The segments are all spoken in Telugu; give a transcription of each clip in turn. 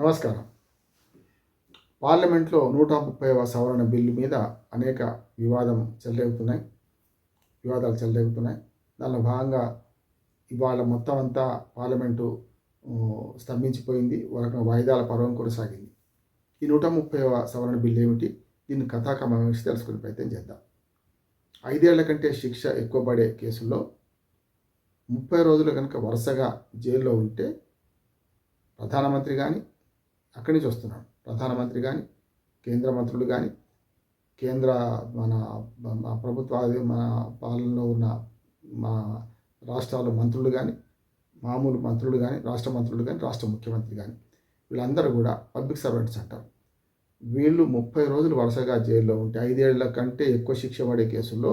నమస్కారం. పార్లమెంట్లో నూట ముప్పైవ సవరణ బిల్లు మీద అనేక వివాదం చెలరేగుతున్నాయి. వివాదాలు చెలరేగుతున్నాయి. దానిలో భాగంగా ఇవాళ మొత్తం అంతా పార్లమెంటు స్తంభించిపోయింది. వరకు వాయిదాల పర్వం కొనసాగింది ఈ నూట ముప్పైవ సవరణ బిల్లు ఏమిటి? దీన్ని కథాకమేసి తెలుసుకునే ప్రయత్నం చేద్దాం. ఐదేళ్ళ కంటే శిక్ష ఎక్కువ పడే కేసుల్లో ముప్పై రోజులు కనుక వరుసగా జైల్లో ఉంటే ప్రధానమంత్రి కానీ అక్కడి నుంచి వస్తున్నాడు ప్రధానమంత్రి కానీ కేంద్ర మంత్రులు కానీ కేంద్ర మన ప్రభుత్వ మన పాలనలో ఉన్న మా రాష్ట్రాల మంత్రులు కానీ మామూలు మంత్రులు కానీ రాష్ట్ర మంత్రులు కానీ రాష్ట్ర ముఖ్యమంత్రి కానీ వీళ్ళందరూ కూడా పబ్లిక్ సర్వెంట్స్ అంటారు. వీళ్ళు ముప్పై రోజులు వరుసగా జైల్లో ఉంటే ఐదేళ్ళ కంటే ఎక్కువ శిక్ష పడే కేసుల్లో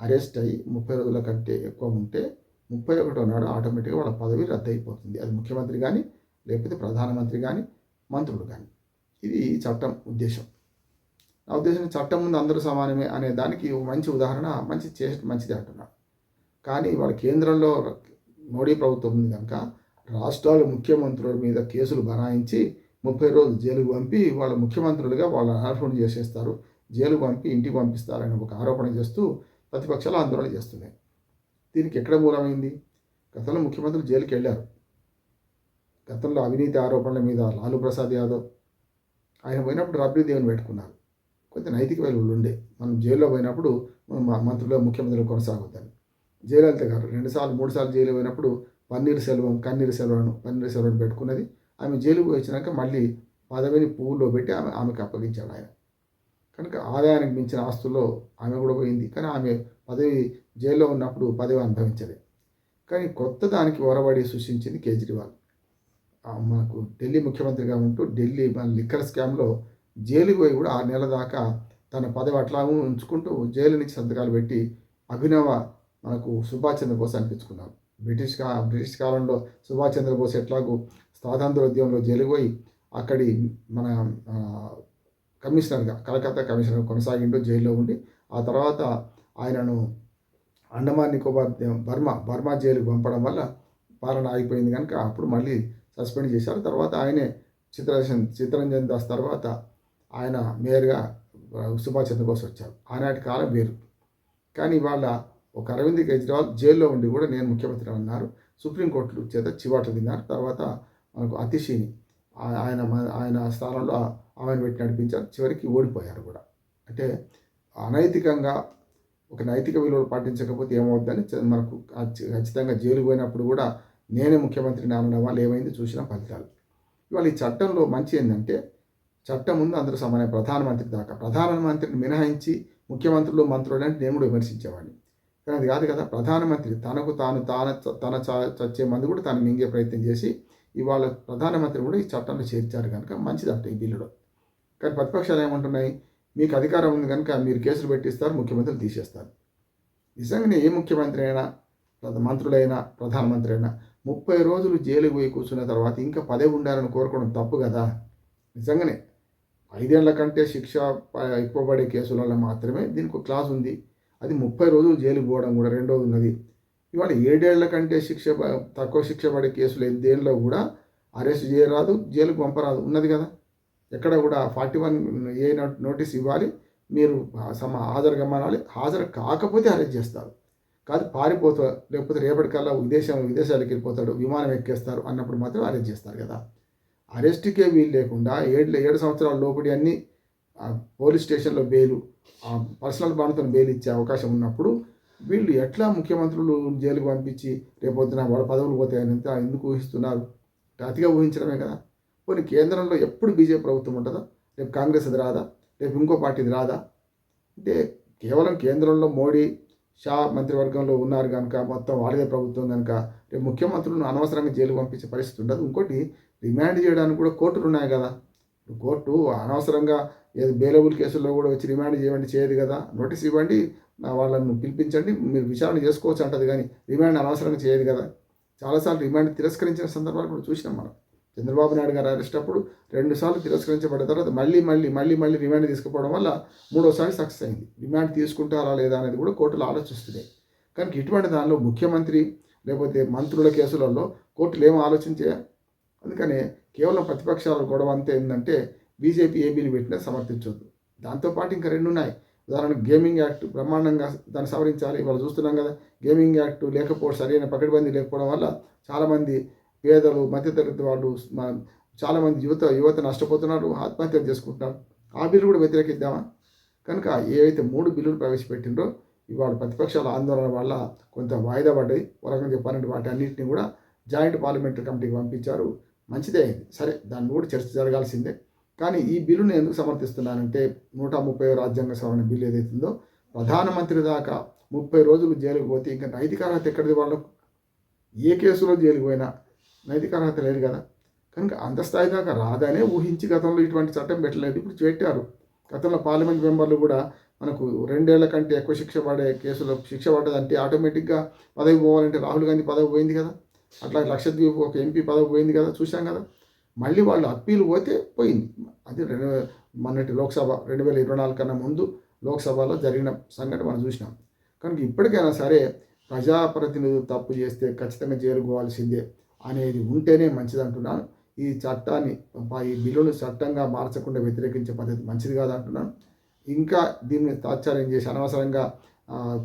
అరెస్ట్ అయ్యి ముప్పై రోజుల కంటే ఎక్కువ ఉంటే ముప్పై ఒకటో నాడు ఆటోమేటిక్గా వాళ్ళ పదవి రద్దు అయిపోతుంది అది ముఖ్యమంత్రి కానీ లేకపోతే ప్రధానమంత్రి కానీ మంత్రులు కానీ. ఇది చట్టం ఉద్దేశం. నా ఉద్దేశం చట్టం ముందు అందరూ సమానమే అనే దానికి మంచి ఉదాహరణ మంచి చే మంచిది అంటున్నాడు కానీ వాళ్ళ కేంద్రంలో మోడీ ప్రభుత్వం ఉంది కనుక రాష్ట్రాల ముఖ్యమంత్రుల మీద కేసులు బనాయించి ముప్పై రోజులు జైలుకు పంపి వాళ్ళ ముఖ్యమంత్రులుగా వాళ్ళ అనర్హులు చేసేస్తారు. జైలుకు పంపి ఇంటికి పంపిస్తారని ఒక ఆరోపణ చేస్తూ ప్రతిపక్షాలు ఆందోళన చేస్తున్నాయి. దీనికి ఎక్కడ మూలమైంది? గతంలో ముఖ్యమంత్రులు జైలుకి వెళ్ళారు గతంలో అవినీతి ఆరోపణల మీద లాలూ ప్రసాద్ యాదవ్ ఆయన పోయినప్పుడు రాబ్రీ దేవుని పెట్టుకున్నారు కొంత నైతిక విలువలు ఉండే. మనం జైల్లో పోయినప్పుడు మంత్రులు ముఖ్యమంత్రులు కొనసాగొద్దని జయలలిత గారు రెండుసార్లు మూడు సార్లు జైలు పోయినప్పుడు పన్నీర్ సెల్వం కన్నీరు సెల్వను పన్నీర్ సెల్వను పెట్టుకున్నది. ఆమె జైలుకు వచ్చినాక మళ్ళీ పదవిని పువ్వులో పెట్టి ఆమె ఆమెకు అప్పగించాడు ఆయన. కనుక ఆదాయానికి మించిన ఆస్తుల్లో ఆమె కూడా పోయింది. కానీ ఆమె పదవి జైల్లో ఉన్నప్పుడు పదవి అనుభవించలేదు కానీ కొత్త దానికి ఒరబడి సృష్టించింది కేజ్రీవాల్. మనకు ఢిల్లీ ముఖ్యమంత్రిగా ఉంటూ ఢిల్లీ మన లిక్కర్ స్కామ్లో జైలుకి పోయి కూడా ఆరు నెలల దాకా తన పదవి అట్లా ఉంచుకుంటూ జైలు నుంచి సంతకాలు పెట్టి అభినవ మనకు సుభాష్ చంద్రబోస్ అనిపించుకున్నారు. బ్రిటిష్ కా బ్రిటిష్ కాలంలో సుభాష్ చంద్రబోస్ ఎట్లాగూ స్వాతంత్రోద్యమంలో జైలుకు పోయి అక్కడి మన కమిషనర్గా కలకత్తా కమిషనర్ కొనసాగింటూ జైల్లో ఉండి ఆ తర్వాత ఆయనను అండమాన్ నికోబార్ బర్మా బర్మా జైలుకు పంపడం వల్ల పాలన ఆగిపోయింది కనుక అప్పుడు మళ్ళీ సస్పెండ్ చేశారు. తర్వాత ఆయనే చిత్రరంజన్ చిత్తరంజన్ దాస్ తర్వాత ఆయన మేయర్గా సుభాష్ చంద్రబోస్ వచ్చారు. ఆనాటి కాలం వేరు. కానీ ఇవాళ ఒక అరవింద్ కేజ్రీవాల్ జైల్లో ఉండి కూడా నేను ముఖ్యమంత్రి అన్నారు. సుప్రీంకోర్టు చేత చివాట్లు తిన్నారు తర్వాత మనకు అతిశీని ఆయన ఆయన స్థానంలో ఆమెను పెట్టి నడిపించారు. చివరికి ఓడిపోయారు కూడా. అంటే అనైతికంగా ఒక నైతిక విలువలు పాటించకపోతే ఏమవుద్దని మనకు ఖచ్చితంగా జైలు పోయినప్పుడు కూడా నేనే ముఖ్యమంత్రిని అనడం వల్ల ఏమైంది? చూసిన ఫలితాలు. ఇవాళ ఈ చట్టంలో మంచి ఏంటంటే చట్టం ముందు అందరూ సమాన ప్రధానమంత్రి దాకా. ప్రధానమంత్రిని మినహాయించి ముఖ్యమంత్రులు మంత్రులు అంటే నేను కూడా విమర్శించేవాడిని. కానీ అది కాదు కదా ప్రధానమంత్రి తనకు తాను తాన తన చచ్చే మంది కూడా తాను మింగే ప్రయత్నం చేసి ఇవాళ ప్రధానమంత్రి కూడా ఈ చట్టంలో చేర్చారు కనుక మంచిదట ఈ బిల్లులో. కానీ ప్రతిపక్షాలు ఏమంటున్నాయి? మీకు అధికారం ఉంది కనుక మీరు కేసులు పెట్టిస్తారు ముఖ్యమంత్రులు తీసేస్తారు. నిజంగానే ఏ ముఖ్యమంత్రి అయినా మంత్రులైనా ప్రధానమంత్రి అయినా ముప్పై రోజులు జైలుకు పోయి కూర్చున్న తర్వాత ఇంకా పదే ఉండాలని కోరుకోవడం తప్పు కదా? నిజంగానే. ఐదేళ్ళ కంటే శిక్ష ప- ఎక్కువ పడే కేసులలో మాత్రమే దీనికి ఒక క్లాస్ ఉంది. అది ముప్పై రోజులు జైలుకు పోవడం కూడా రెండోది ఉన్నది. ఇవాళ ఏడేళ్ళ కంటే శిక్ష తక్కువ శిక్ష పడే కేసులు దేనిలో కూడా అరెస్ట్ చేయరాదు జైలుకు పంపరాదు. ఉన్నది కదా? ఎక్కడ కూడా forty one A note notice ఇవ్వాలి. మీరు సమ హాజరు గమనాలి. హాజరు కాకపోతే అరెస్ట్ చేస్తారు. కాదు పారిపోతా లేకపోతే రేపటికల్లా విదేశం విదేశాలకు వెళ్ళిపోతాడు విమానం ఎక్కేస్తారు అన్నప్పుడు మాత్రం అరెస్ట్ చేస్తారు కదా. అరెస్ట్కే వీలు లేకుండా ఏడు ఏడు సంవత్సరాల లోపడి అన్ని ఆ, పోలీస్ స్టేషన్లో బెయిలు ఆ, పర్సనల్ బాండ్తో బెయిల్ ఇచ్చే అవకాశం ఉన్నప్పుడు వీళ్ళు ఎట్లా ముఖ్యమంత్రులు జైలుకు పంపించి రేపొద్దున వాళ్ళ పదవులు పోతాయని ఎందుకు ఊహిస్తున్నారు? అతిగా ఊహించడమే కదా. పోనీ కేంద్రంలో ఎప్పుడు బీజేపీ ప్రభుత్వం ఉంటుందా? రేపు కాంగ్రెస్ అది రాదా? రేపు ఇంకో పార్టీది రాదా? అంటే కేవలం కేంద్రంలో మోడీ షా మంత్రివర్గంలో ఉన్నారు కనుక మొత్తం వాళ్ళదే ప్రభుత్వం కనుక రేపు ముఖ్యమంత్రులను అనవసరంగా జైలు పంపించే పరిస్థితి ఉండదు. ఇంకోటి రిమాండ్ చేయడానికి కూడా కోర్టులు ఉన్నాయి కదా. కోర్టు అనవసరంగా ఏదో బెయిలబుల్ కేసుల్లో కూడా వచ్చి రిమాండ్ చేయమండి చేయదు కదా. నోటీస్ ఇవ్వండి వాళ్ళను పిలిపించండి మీరు విచారణ చేసుకోవచ్చు అంటది కానీ రిమాండ్ అనవసరంగా చేయదు కదా. చాలాసార్లు రిమాండ్ తిరస్కరించిన సందర్భాలు కూడా చూసినాం మనం. చంద్రబాబు నాయుడు గారు అరెస్ట్ అప్పుడు రెండు సార్లు తిరస్కరించబడిన తర్వాత మళ్ళీ మళ్ళీ మళ్ళీ మళ్ళీ రిమాండ్ తీసుకుపోవడం వల్ల మూడోసారి సక్సెస్ అయింది. రిమాండ్ తీసుకుంటారా లేదా అనేది కూడా కోర్టులు ఆలోచిస్తున్నాయి కనుక ఇటువంటి దానిలో ముఖ్యమంత్రి లేకపోతే మంత్రుల కేసులలో కోర్టులు ఏం ఆలోచించే అందుకనే కేవలం ప్రతిపక్షాల గొడవ అంతా ఏంటంటే బీజేపీ ఏబీని పెట్టినా సమర్థించొద్దు. దాంతోపాటు ఇంకా రెండు ఉన్నాయి. ఉదాహరణకు గేమింగ్ యాక్ట్ బ్రహ్మాండంగా దాన్ని సవరించాలి. ఇవాళ చూస్తున్నాం కదా గేమింగ్ యాక్ట్ లేకపోవడం సరైన పకడ్బందీ లేకపోవడం వల్ల చాలామంది పేదలు మధ్యతరగతి వాళ్ళు చాలామంది యువత యువత నష్టపోతున్నారు ఆత్మహత్యలు చేసుకుంటున్నారు. ఆ బిల్లు కూడా వ్యతిరేకిద్దామా? కనుక ఏవైతే మూడు బిల్లులు ప్రవేశపెట్టిండ్రో ఇవాళ ప్రతిపక్షాల ఆందోళన వల్ల కొంత వాయిదా పడ్డాయి వరకు చెప్పాలంటే వాటి అన్నింటినీ కూడా జాయింట్ పార్లమెంటరీ కమిటీకి పంపించారు. మంచిదే. అయింది సరే దాన్ని కూడా చర్చ జరగాల్సిందే. కానీ ఈ బిల్లును ఎందుకు సమర్థిస్తున్నానంటే నూట ముప్పై రాజ్యాంగ సవరణ బిల్లు ఏదైతుందో ప్రధానమంత్రి దాకా ముప్పై రోజులు జైలుకు పోతే ఇంకా నైతిక అర్హత ఎక్కడిది వాళ్ళకు? ఏ కేసులో జైలుకు పోయినా నైతిక అర్హత లేదు కదా. కనుక అంత స్థాయి దాకా రాదనే ఊహించి గతంలో ఇటువంటి చట్టం పెట్టలేదు. ఇప్పుడు పెట్టారు గతంలో పార్లమెంట్ మెంబర్లు కూడా మనకు రెండేళ్ళ కంటే ఎక్కువ శిక్ష పడే కేసులో శిక్ష పడ్డదంటే ఆటోమేటిక్గా పదవి పోవాలంటే రాహుల్ గాంధీ పదవి పోయింది కదా. అట్లా లక్షద్వీప్ ఒక ఎంపీ పదవి పోయింది కదా చూశాం కదా. మళ్ళీ వాళ్ళు అప్పీల్ పోతే పోయింది. అది రెండు మొన్నటి లోక్సభ రెండు వేల ఇరవై నాలుగు కన్నా ముందు లోక్సభలో జరిగిన సంఘటన మనం చూసినాం. కనుక ఇప్పటికైనా సరే ప్రజాప్రతినిధులు తప్పు చేస్తే ఖచ్చితంగా చేరుకోవాల్సిందే అనేది ఉంటేనే మంచిది అంటున్నాను. ఈ చట్టాన్ని ఈ బిల్లును చట్టంగా మార్చకుండా వ్యతిరేకించే పద్ధతి మంచిది కాదు అంటున్నాను. ఇంకా దీన్ని తాత్సార్యం చేసి అనవసరంగా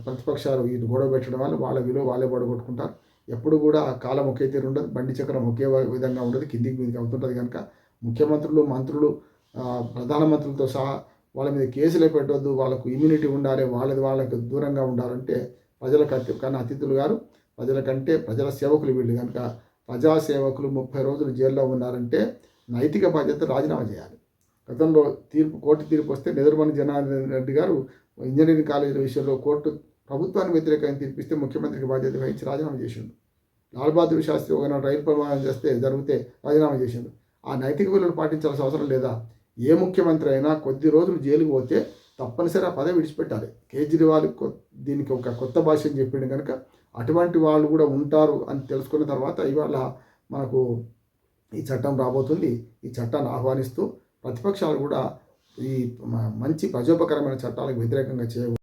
ప్రతిపక్షాలు ఇది గొడవ పెట్టడం వల్ల వాళ్ళ విలువ వాళ్ళే పడగొట్టుకుంటారు. ఎప్పుడు కూడా కాలం ఒకే తీరు ఉండదు బండి చక్రం ఒకే విధంగా ఉండదు కిందికి మీదకి అవుతుంటుంది కనుక ముఖ్యమంత్రులు మంత్రులు ప్రధానమంత్రులతో సహా వాళ్ళ మీద కేసులే పెట్టవద్దు వాళ్ళకు ఇమ్యూనిటీ ఉండాలి వాళ్ళది వాళ్ళకు దూరంగా ఉండాలంటే ప్రజలకు అతి కానీ అతిథులు గారు ప్రజల కంటే ప్రజల సేవకులు వీళ్ళు కనుక ప్రజాసేవకులు ముప్పై రోజులు జైల్లో ఉన్నారంటే నైతిక బాధ్యత రాజీనామా చేయాలి. గతంలో తీర్పు కోర్టు తీర్పు వస్తే నెదురుమని జనార్దన్ రెడ్డి గారు ఇంజనీరింగ్ కాలేజీల విషయంలో కోర్టు ప్రభుత్వానికి వ్యతిరేకంగా తీర్పిస్తే ముఖ్యమంత్రికి బాధ్యత వహించి రాజీనామా చేసిండు. లాల్ బహదూర్ శాస్త్రి ఒక రైలు ప్రమాదం చేస్తే జరిగితే రాజీనామా చేసిండు. ఆ నైతిక విలువలు పాటించాల్సిన అవసరం లేదా? ఏ ముఖ్యమంత్రి అయినా కొద్ది రోజులు జైలుకు పోతే తప్పనిసరి ఆ పదవి విడిచిపెట్టాలి. కేజ్రీవాల్ కొ- దీనికి ఒక కొత్త భాష అని చెప్పిండు కనుక అటువంటి వాళ్ళు కూడా ఉంటారు అని తెలుసుకున్న తర్వాత ఇవాళ మనకు ఈ చట్టం రాబోతుంది. ఈ చట్టాన్ని ఆహ్వానిస్తూ ప్రతిపక్షాలు కూడా ఈ మంచి ప్రజోపకరమైన చట్టాలకు వ్యతిరేకంగా చేయ